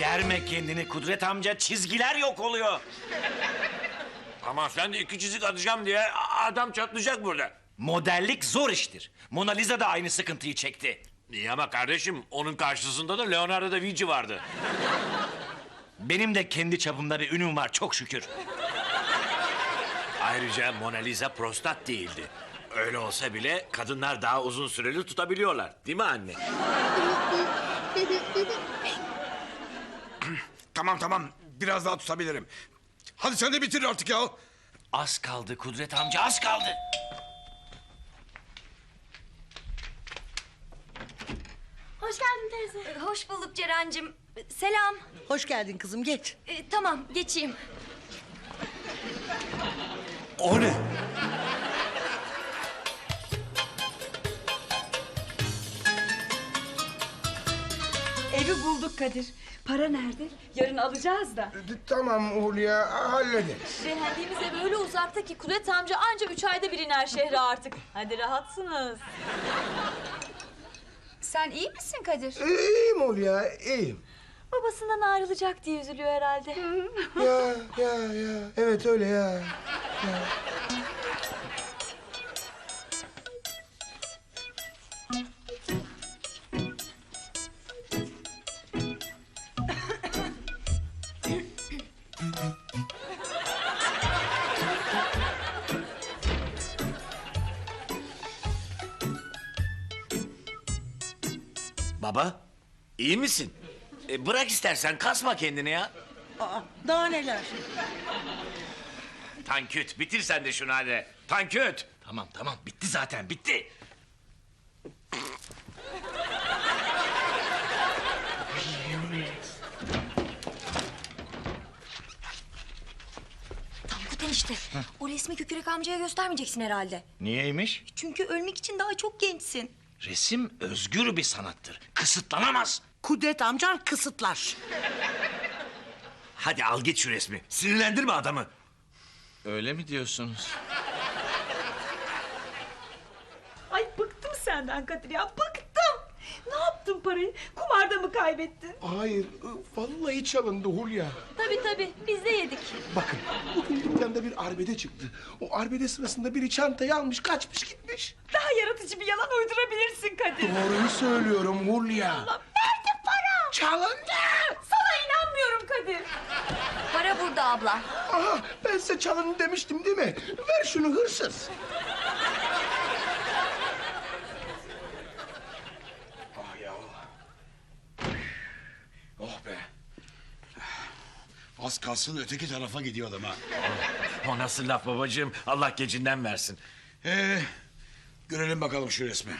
Germe kendini Kudret amca çizgiler yok oluyor. Ama sen de iki çizik atacağım diye adam çatlayacak burada. Modellik zor iştir. Mona Lisa da aynı sıkıntıyı çekti. İyi ama kardeşim onun karşısında da Leonardo da Vinci vardı. Benim de kendi çapımda bir ünüm var çok şükür. Ayrıca Mona Lisa prostat değildi. Öyle olsa bile kadınlar daha uzun süreli tutabiliyorlar. Değil mi anne? Tamam tamam biraz daha tutabilirim. Hadi sen de bitir artık ya. Az kaldı Kudret amca az kaldı. Hoş geldin teyze. Hoş bulduk Ceren'cim. Selam. Hoş geldin kızım geç. Ee, tamam geçeyim. O ne? Evi bulduk Kadir. Para nerede? Yarın alacağız da. Tamam Hulya hallederiz. Beğendiğimiz ev öyle uzakta ki Kudret amca anca üç ayda bir iner şehre artık. Hadi rahatsınız. Sen iyi misin Kadir? İyiyim Hulya iyiyim. Babasından ayrılacak diye üzülüyor herhalde. Ya ya ya evet öyle ya. Baba, iyi misin? E, bırak istersen kasma kendini ya. Aa, daha neler? Tanküt, bitir sen de şunu hadi. Tanküt. Tamam tamam bitti zaten bitti. Tankut enişte. O resmi Kükürek amcaya göstermeyeceksin herhalde. Niyeymiş? Çünkü ölmek için daha çok gençsin. Resim özgür bir sanattır. Kısıtlanamaz. Kudret amcan kısıtlar. Hadi al git şu resmi. Sinirlendirme adamı. Öyle mi diyorsunuz? Ay bıktım senden Kadir ya bıktım. Ne yaptın parayı? Kumarda mı kaybettin? Hayır vallahi çalındı Hulya. Tabii tabii biz de yedik. Bakın bugün dükkanda bir arbede çıktı. O arbede sırasında biri çantayı almış kaçmış gitmiş. Daha yaratıcı bir yalan uydurabilirsin Kadir. Doğruyu söylüyorum Hulya. Nerede para? Çalındı. Sana inanmıyorum Kadir. Para burada abla. Aha ben size çalın demiştim değil mi? Ver şunu hırsız. Ah ya. Oh be. Az kalsın öteki tarafa gidiyordum ha. O nasıl laf babacığım? Allah gecinden versin. Ee, görelim bakalım şu resmi.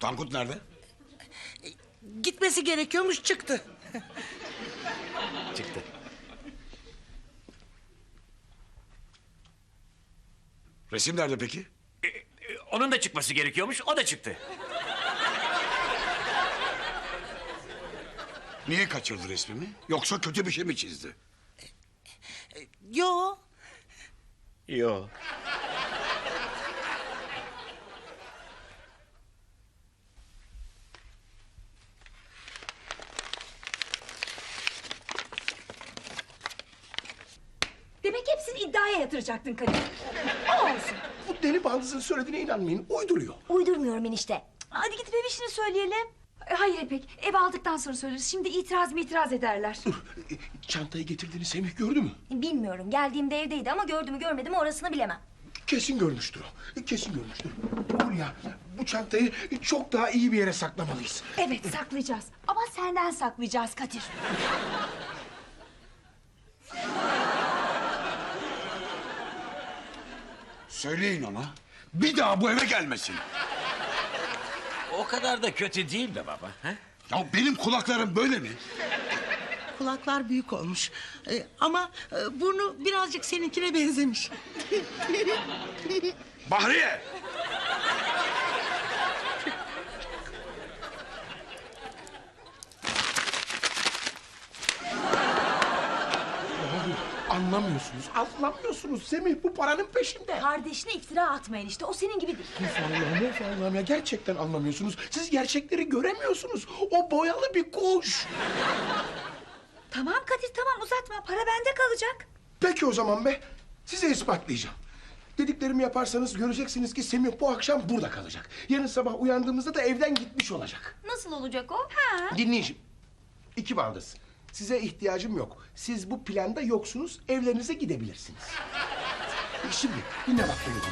Tankut nerede? Gitmesi gerekiyormuş çıktı. Çıktı. Resim nerede peki? E, e, onun da çıkması gerekiyormuş, o da çıktı. Niye kaçırdı resmimi? Yoksa kötü bir şey mi çizdi? Yo. Yo. Yatıracaktın Kadir. Olsun. Bu deli bandızın söylediğine inanmayın. Uyduruyor. Uydurmuyorum enişte. Hadi gidip ev işini söyleyelim. E, Hayır İpek, ev aldıktan sonra söyleriz. Şimdi itiraz mı itiraz ederler. Dur. e, Çantayı getirdiğini Semih gördü mü? Bilmiyorum. Geldiğimde evdeydi ama gördü mü görmedi mi orasını bilemem. Kesin görmüştür o. Kesin görmüştür. Hulya bu çantayı çok daha iyi bir yere saklamalıyız. Evet saklayacağız. Ama senden saklayacağız Kadir. Söyleyin ona. Bir daha bu eve gelmesin. O kadar da kötü değil be baba. He? Ya benim kulaklarım böyle mi? Kulaklar büyük olmuş. Ee, ama e, burnu birazcık seninkine benzemiş. Bahriye! Ne oluyor? Anlamıyorsunuz. Anlamıyorsunuz. Semih bu paranın peşinde. Kardeşine iftira atmayın işte o senin gibi değil. Of Allah'ım of Allah'ım ya gerçekten anlamıyorsunuz. Siz gerçekleri göremiyorsunuz. O boyalı bir kuş. Tamam Kadir tamam uzatma para bende kalacak. Peki o zaman be. Size ispatlayacağım. Dediklerimi yaparsanız göreceksiniz ki Semih bu akşam burada kalacak. Yarın sabah uyandığımızda da evden gitmiş olacak. Nasıl olacak o? Dinleyin şimdi. İki baldız. Size ihtiyacım yok. Siz bu planda yoksunuz. Evlerinize gidebilirsiniz. Şimdi dinle bak beni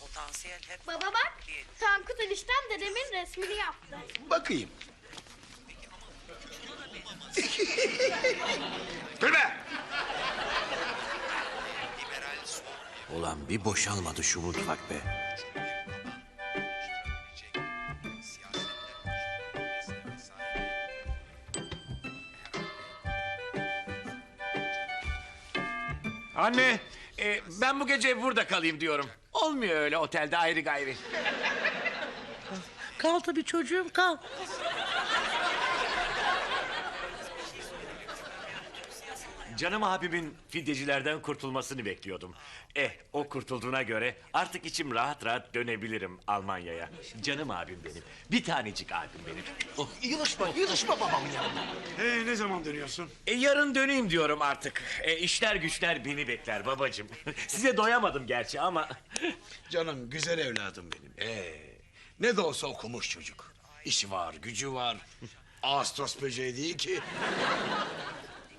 potansiyel hep Baba bak, Tankut eniştem dedemin resmini yaptı. Bakayım. Gülme! Ulan bir boşalmadı şu mutfak be. Anne, e, ben bu gece burada kalayım diyorum. Olmuyor öyle otelde ayrı gayri. Kal tabii çocuğum kal. Canım abimin fidyecilerden kurtulmasını bekliyordum. Eh, o kurtulduğuna göre artık içim rahat rahat dönebilirim Almanya'ya. Canım abim benim. Bir tanecik abim benim. Oh, Yılışma, yılışma babamın yanına. Ee, ne zaman dönüyorsun? E, yarın döneyim diyorum artık. E, işler güçler beni bekler babacığım. Size doyamadım gerçi ama... Canım güzel evladım benim. Ee, ne de olsa okumuş çocuk. İşi var, gücü var. Ağustos böceği değil ki.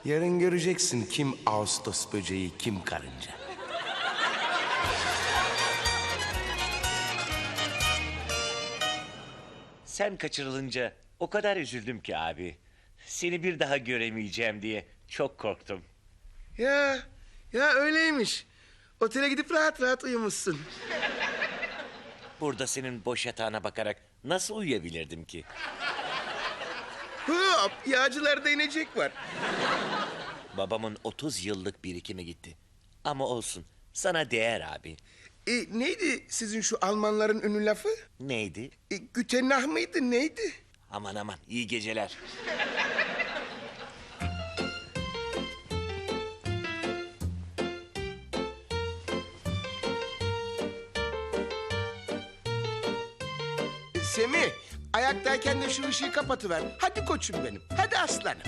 Yarın göreceksin kim Ağustos böceği, kim karınca. Sen kaçırılınca o kadar üzüldüm ki abi. Seni bir daha göremeyeceğim diye çok korktum. Ya, ya öyleymiş. Otele gidip rahat rahat uyumuşsun. Burada senin boş yatağına bakarak nasıl uyuyabilirdim ki? Hop, yağcılarda inecek var. Babamın 30 yıllık birikimi gitti. Ama olsun. Sana değer abi. E, neydi sizin şu Almanların ünlü lafı? Neydi? E, gütenah mıydı, neydi? Aman aman iyi geceler. E, Semih, ayaktayken de şu ışığı kapatıver. Hadi koçum benim, hadi aslanım.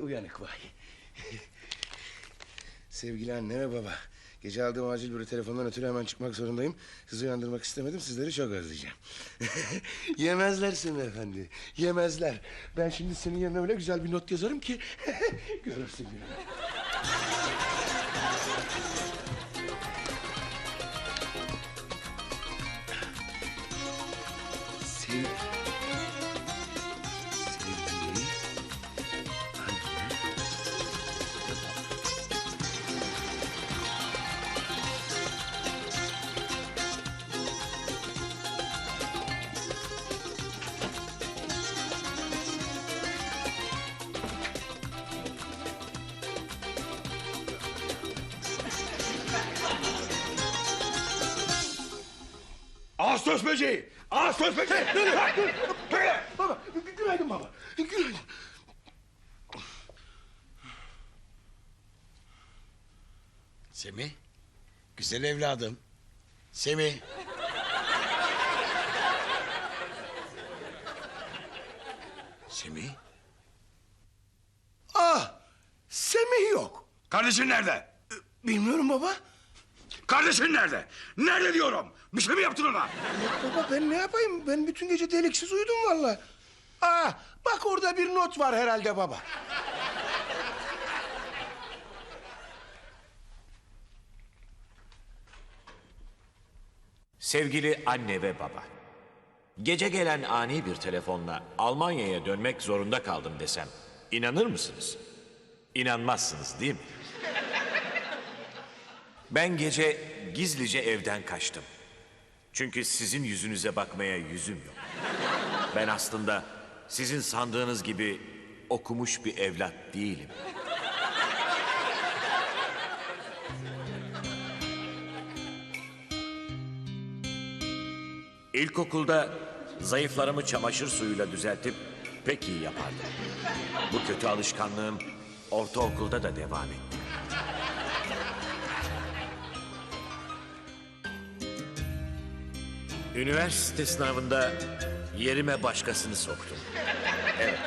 Uyanık vay. Sevgili anne ve baba. Gece aldığım acil bir telefondan ötürü hemen çıkmak zorundayım. Sizi uyandırmak istemedim. Sizleri çok özleyeceğim. Yemezler seni efendi. Yemezler. Ben şimdi senin yerine öyle güzel bir not yazarım ki... Görürsün gününü. Ağustos böceği! Ağustos böceği! Dur, dur, dur. Böyle. Baba, gü- günaydın baba. Günaydın. Semih, güzel evladım. Semih. Semih, Ah, Semih yok. kardeşin nerede? Bilmiyorum baba. Kardeşin nerede? Nerede diyorum? Bir şey mi yaptın ona? Yok baba ben ne yapayım? Ben bütün gece deliksiz uyudum vallahi. Aa, bak orada bir not var herhalde baba. Sevgili anne ve baba. Gece gelen ani bir telefonla Almanya'ya dönmek zorunda kaldım desem inanır mısınız? İnanmazsınız değil mi? Ben gece gizlice evden kaçtım. Çünkü sizin yüzünüze bakmaya yüzüm yok. Ben aslında sizin sandığınız gibi okumuş bir evlat değilim. İlkokulda zayıflarımı çamaşır suyuyla düzeltip pek iyi yapardım. Bu kötü alışkanlığım ortaokulda da devam etti. Üniversite sınavında yerime başkasını soktum. Evet,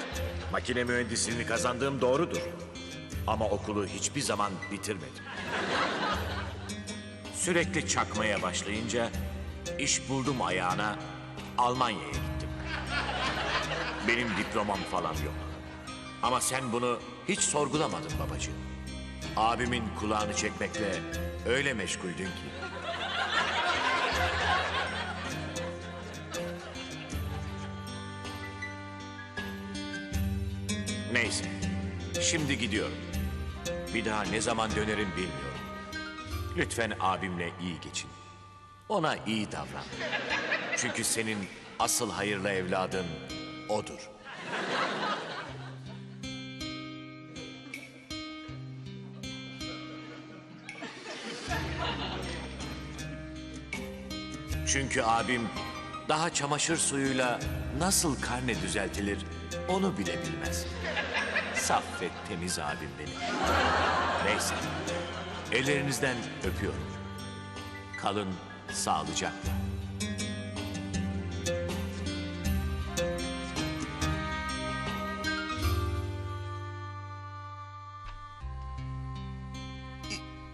makine mühendisliğini kazandığım doğrudur. Ama okulu hiçbir zaman bitirmedim. Sürekli çakmaya başlayınca iş buldum ayağına Almanya'ya gittim. Benim diplomam falan yok. Ama sen bunu hiç sorgulamadın babacığım. Abimin kulağını çekmekle öyle meşguldün ki. Neyse, şimdi gidiyorum. Bir daha ne zaman dönerim bilmiyorum. Lütfen abimle iyi geçin. Ona iyi davran. Çünkü senin asıl hayırlı evladın odur. Çünkü abim daha çamaşır suyuyla nasıl karne düzeltilir onu bile bilmez. Saf ve temiz abim benim. Neyse. Ellerinizden öpüyorum. Kalın sağlıcakla.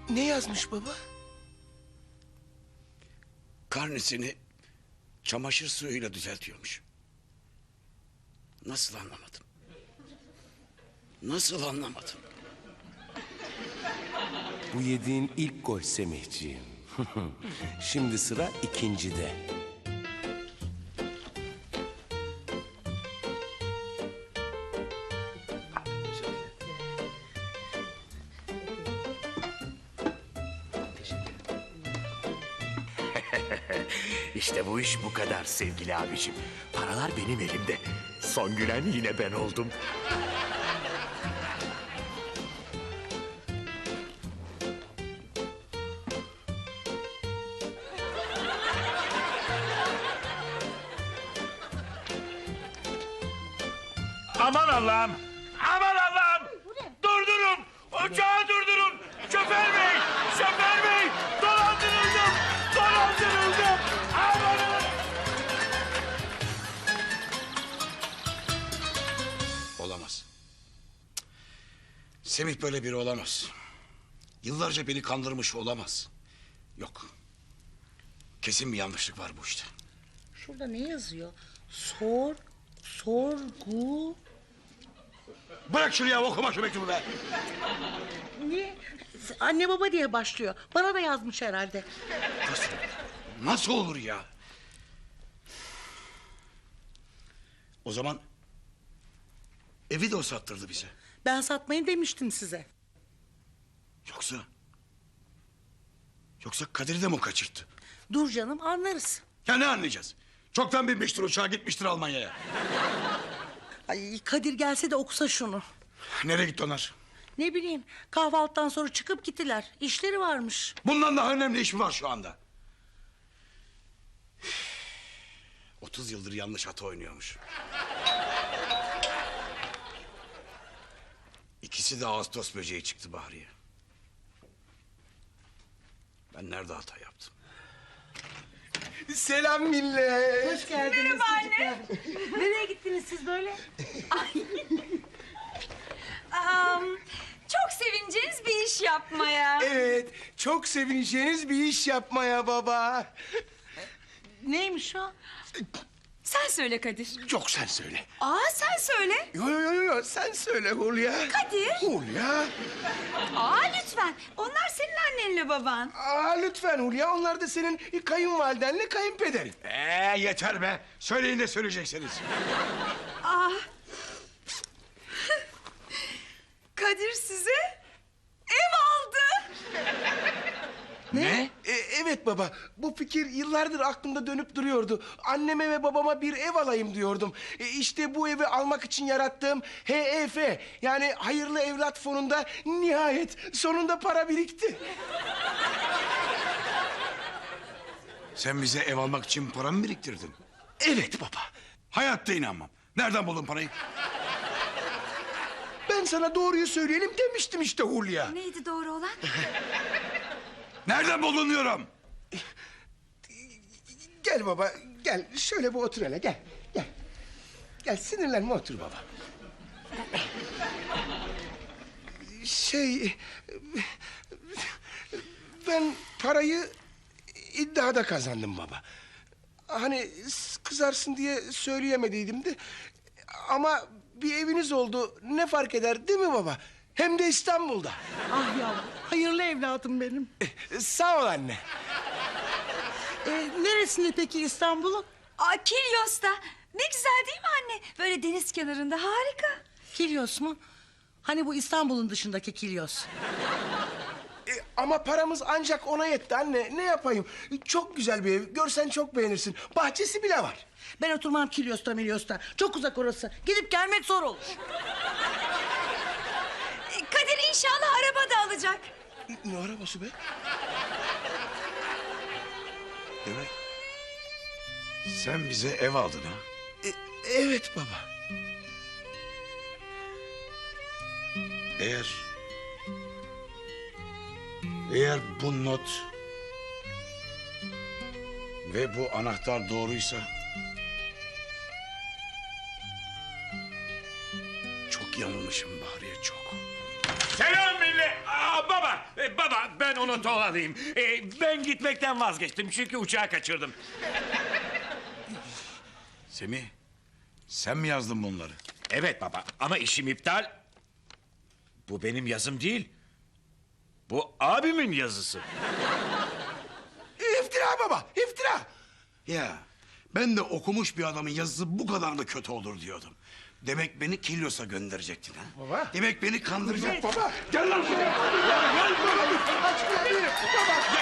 Ne yazmış baba? Karnesini çamaşır suyuyla düzeltiyormuş. Nasıl anlamadım? Nasıl anlamadım? Bu yediğin ilk gol Semihciğim. Şimdi sıra ikincide. İşte bu iş bu kadar sevgili abicim. Paralar benim elimde. Son gülen yine ben oldum. Aman Allah'ım! Semih böyle biri olamaz. Yıllarca beni kandırmış olamaz. Yok. Kesin bir yanlışlık var bu işte. Şurada ne yazıyor? Sor, sorgu. Bırak şuraya okuma şu mektubu be. Niye? Anne baba diye başlıyor. Bana da yazmış herhalde. Nasıl? Nasıl olur ya? O zaman evi de o sattırdı bize. Ben satmayın demiştim size. Yoksa... Yoksa Kadir'i de mi kaçırttı? Dur canım anlarız. Ya ne anlayacağız? Çoktan binmiştir uçağa gitmiştir Almanya'ya. Ay Kadir gelse de okusa şunu. Nereye gitti onlar? Ne bileyim kahvaltıdan sonra çıkıp gittiler. İşleri varmış. Bundan daha önemli iş mi var şu anda? 30 yıldır yanlış hata oynuyormuş. İkisi de Ağustos böceği çıktı Bahriye. Ben nerede hata yaptım? Selam millet. Hoş geldiniz Merhaba anne. Nereye gittiniz siz böyle? çok sevineceğiniz bir iş yapmaya. Evet, çok sevineceğiniz bir iş yapmaya baba. Neymiş o? Sen söyle Kadir. Çok sen söyle. Aa sen söyle. Yo yo yo yo sen söyle Hulya. Kadir. Hulya. Aa lütfen. Onlar senin annenle baban. Aa lütfen Hulya onlar da senin kayınvalidenle kayınpederin. Ee yeter be. Söyleyin ne söyleyeceksiniz. Kadir size ev aldı. Ne? E, evet baba bu fikir yıllardır aklımda dönüp duruyordu. Anneme ve babama bir ev alayım diyordum. E, işte bu evi almak için yarattığım HEF yani Hayırlı Evlat Fonu'nda nihayet sonunda para birikti. Sen bize ev almak için para mı biriktirdin? Evet baba. Hayatta inanmam. Nereden buldun parayı? Ben sana doğruyu söyleyelim demiştim işte Hulya. Neydi doğru olan? Nereden buldun diyorum. Gel baba gel şöyle bir otur hele gel. Gel. Gel sinirlenme otur baba. Şey... Ben parayı iddiada kazandım baba. Hani kızarsın diye söyleyemediydim de... Ama bir eviniz oldu ne fark eder değil mi baba? Hem de İstanbul'da. Ah yavrum hayırlı evladım benim. Sağ ol anne. Ee, neresinde peki İstanbul'un? Kilyos'ta. Ne güzel değil mi anne? Böyle deniz kenarında harika. Kilyos mu? Hani bu İstanbul'un dışındaki Kilyos. E, ama paramız ancak ona yetti anne. Ne yapayım? Çok güzel bir ev. Görsen çok beğenirsin. Bahçesi bile var. Ben oturmam Kilyos'ta Milyos'ta. Çok uzak orası. Gidip gelmek zor olur. Kadir inşallah araba da alacak. Ne arabası be? Demek sen bize ev aldın ha? E, evet baba. Eğer... Eğer bu not... Ve bu anahtar doğruysa... Çok yanılmışım baba, baba ben onu alayım. E, ben gitmekten vazgeçtim çünkü uçağı kaçırdım. Semih, sen mi yazdın bunları? Evet baba ama işim iptal. Bu benim yazım değil. Bu abimin yazısı. İftira baba, iftira. Ya ben de okumuş bir adamın yazısı bu kadar da kötü olur diyordum. Demek beni Kilyos'a gönderecektin ha? Baba. Demek beni kandıracak. Baba gel lan buraya. Gel buraya. Aç kapıyı. Baba gel.